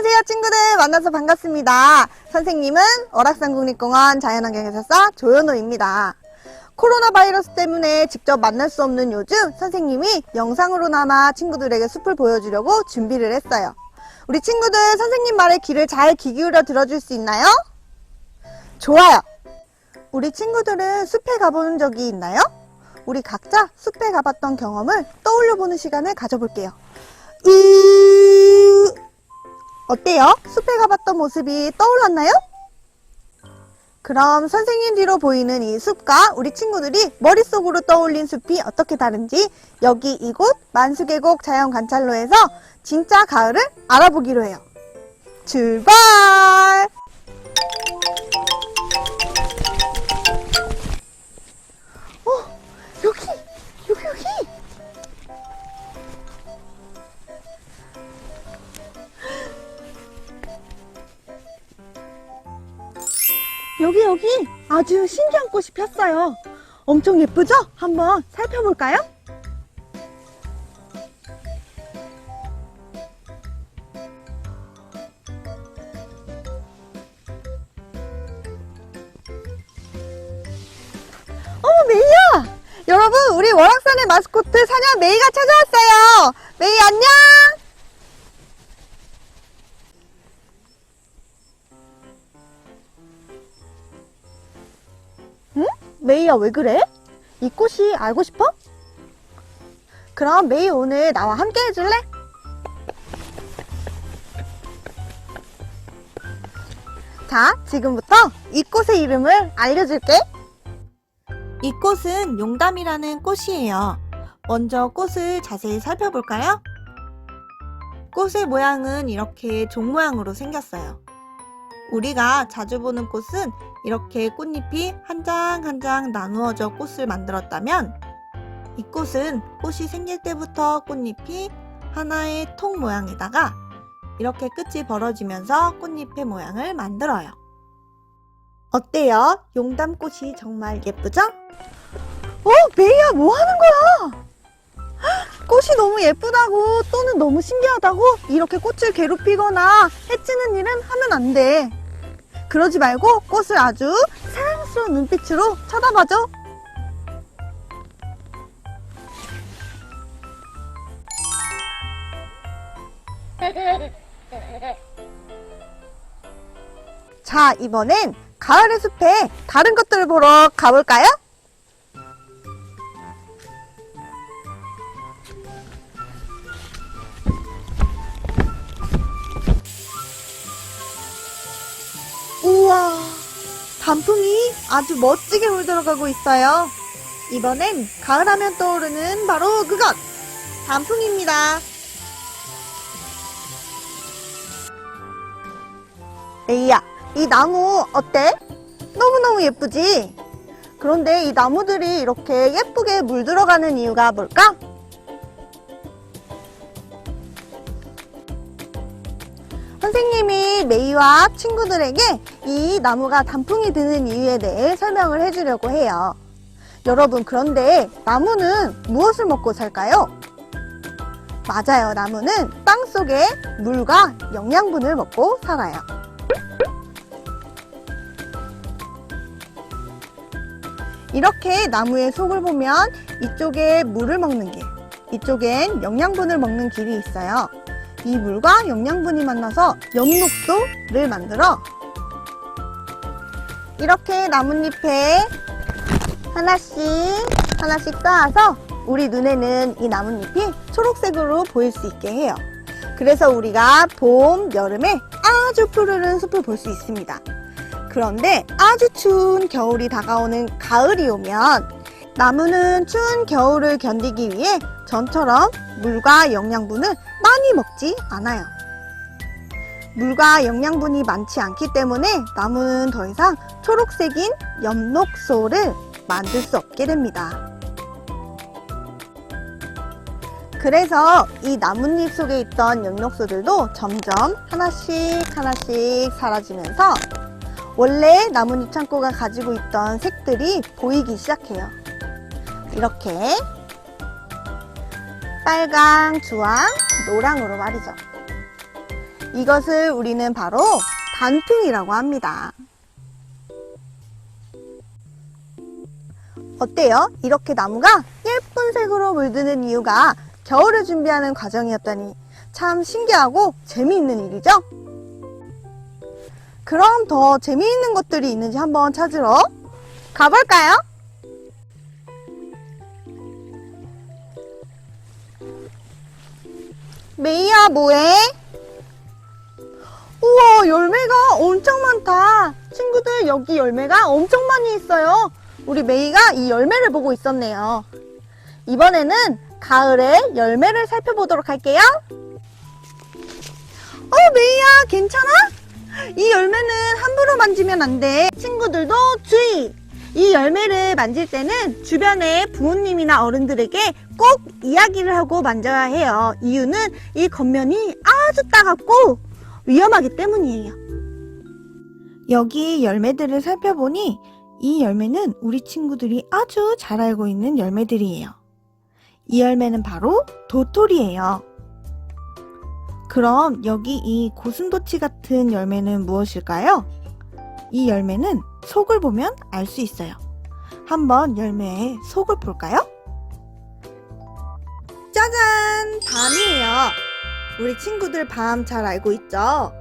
안녕하세요 친구들 만나서 반갑습니다. 선생님은 월악산국립공원 자연환경해설사 조현호입니다. 코로나 바이러스 때문에 직접 만날 수 없는 요즘 선생님이 영상으로나마 친구들에게 숲을 보여주려고 준비를 했어요. 우리 친구들 선생님 말에 귀를 잘 귀 기울여 들어줄 수 있나요? 좋아요. 우리 친구들은 숲에 가보는 적이 있나요? 우리 각자 숲에 가봤던 경험을 떠올려 보는 시간을 가져볼게요. 으... 어때요? 숲에 가봤던 모습이 떠올랐나요? 그럼 선생님 뒤로 보이는 이 숲과 우리 친구들이 머릿속으로 떠올린 숲이 어떻게 다른지 여기 이곳 만수계곡 자연관찰로에서 진짜 가을을 알아보기로 해요. 출발! 여기 여기 아주 신기한 꽃이 폈어요. 엄청 예쁘죠? 한번 살펴볼까요? 어머 메이야! 여러분 우리 월악산의 마스코트 사냥 메이가 찾아왔어요. 메이 안녕! 메이야 왜 그래? 이 꽃이 알고 싶어? 그럼 메이 오늘 나와 함께 해줄래? 자, 지금부터 이 꽃의 이름을 알려줄게. 이 꽃은 용담이라는 꽃이에요. 먼저 꽃을 자세히 살펴볼까요? 꽃의 모양은 이렇게 종 모양으로 생겼어요. 우리가 자주 보는 꽃은 이렇게 꽃잎이 한장 한 장 나누어져 꽃을 만들었다면 이 꽃은 꽃이 생길 때부터 꽃잎이 하나의 통 모양에다가 이렇게 끝이 벌어지면서 꽃잎의 모양을 만들어요. 어때요? 용담꽃이 정말 예쁘죠? 어, 메이야 뭐 하는 거야? 헉, 꽃이 너무 예쁘다고 또는 너무 신기하다고 이렇게 꽃을 괴롭히거나 해치는 일은 하면 안 돼. 그러지 말고 꽃을 아주 사랑스러운 눈빛으로 쳐다봐줘. 자, 이번엔 가을의 숲에 다른 것들을 보러 가볼까요? 우와, 단풍이 아주 멋지게 물들어가고 있어요. 이번엔 가을하면 떠오르는 바로 그것! 단풍입니다. 에이야, 이 나무 어때? 너무너무 예쁘지? 그런데 이 나무들이 이렇게 예쁘게 물들어가는 이유가 뭘까? 선생님이 메이와 친구들에게 이 나무가 단풍이 드는 이유에 대해 설명을 해주려고 해요. 여러분, 그런데 나무는 무엇을 먹고 살까요? 맞아요. 나무는 땅 속에 물과 영양분을 먹고 살아요. 이렇게 나무의 속을 보면 이쪽에 물을 먹는 길, 이쪽엔 영양분을 먹는 길이 있어요. 이 물과 영양분이 만나서 엽록소를 만들어 이렇게 나뭇잎에 하나씩 하나씩 쌓아서 우리 눈에는 이 나뭇잎이 초록색으로 보일 수 있게 해요. 그래서 우리가 봄, 여름에 아주 푸르른 숲을 볼 수 있습니다. 그런데 아주 추운 겨울이 다가오는 가을이 오면 나무는 추운 겨울을 견디기 위해 전처럼 물과 영양분을 많이 먹지 않아요. 물과 영양분이 많지 않기 때문에 나무는 더 이상 초록색인 엽록소를 만들 수 없게 됩니다. 그래서 이 나뭇잎 속에 있던 엽록소들도 점점 하나씩 하나씩 사라지면서 원래 나뭇잎 창고가 가지고 있던 색들이 보이기 시작해요. 이렇게 빨강, 주황, 노랑으로 말이죠. 이것을 우리는 바로 단풍이라고 합니다. 어때요? 이렇게 나무가 예쁜 색으로 물드는 이유가 겨울을 준비하는 과정이었다니 참 신기하고 재미있는 일이죠? 그럼 더 재미있는 것들이 있는지 한번 찾으러 가볼까요? 뭐해? 우와 열매가 엄청 많다. 친구들 여기 열매가 엄청 많이 있어요. 우리 메이가 이 열매를 보고 있었네요. 이번에는 가을의 열매를 살펴보도록 할게요. 어 메이야 괜찮아? 이 열매는 함부로 만지면 안돼. 친구들도 주의 이 열매를 만질 때는 주변의 부모님이나 어른들에게 꼭 이야기를 하고 만져야 해요. 이유는 이 겉면이 아주 따갑고 위험하기 때문이에요. 여기 열매들을 살펴보니 이 열매는 우리 친구들이 아주 잘 알고 있는 열매들이에요. 이 열매는 바로 도토리예요. 그럼 여기 이 고슴도치 같은 열매는 무엇일까요? 이 열매는 속을 보면 알 수 있어요. 한번 열매의 속을 볼까요? 짜잔! 밤이에요. 우리 친구들 밤 잘 알고 있죠?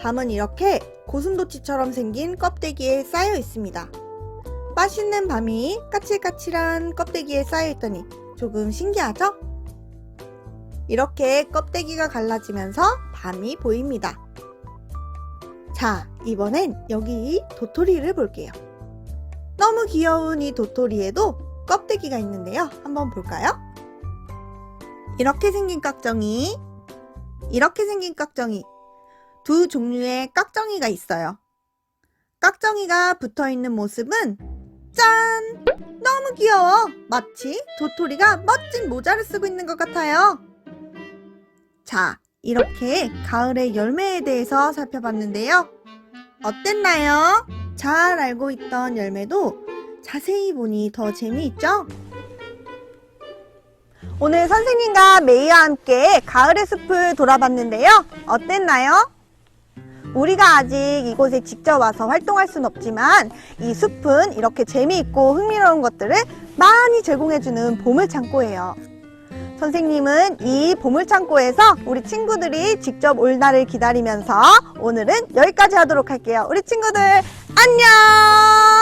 밤은 이렇게 고슴도치처럼 생긴 껍데기에 쌓여 있습니다. 맛있는 밤이 까칠까칠한 껍데기에 쌓여 있더니 조금 신기하죠? 이렇게 껍데기가 갈라지면서 밤이 보입니다. 자, 이번엔 여기 도토리를 볼게요. 너무 귀여운 이 도토리에도 껍데기가 있는데요. 한번 볼까요? 이렇게 생긴 깍정이, 이렇게 생긴 깍정이, 두 종류의 깍정이가 있어요. 깍정이가 붙어 있는 모습은 짠! 너무 귀여워! 마치 도토리가 멋진 모자를 쓰고 있는 것 같아요. 자, 이렇게 가을의 열매에 대해서 살펴봤는데요. 어땠나요? 잘 알고 있던 열매도 자세히 보니 더 재미있죠? 오늘 선생님과 메이와 함께 가을의 숲을 돌아봤는데요. 어땠나요? 우리가 아직 이곳에 직접 와서 활동할 순 없지만 이 숲은 이렇게 재미있고 흥미로운 것들을 많이 제공해주는 보물창고예요. 선생님은 이 보물창고에서 우리 친구들이 직접 올 날을 기다리면서 오늘은 여기까지 하도록 할게요. 우리 친구들 안녕!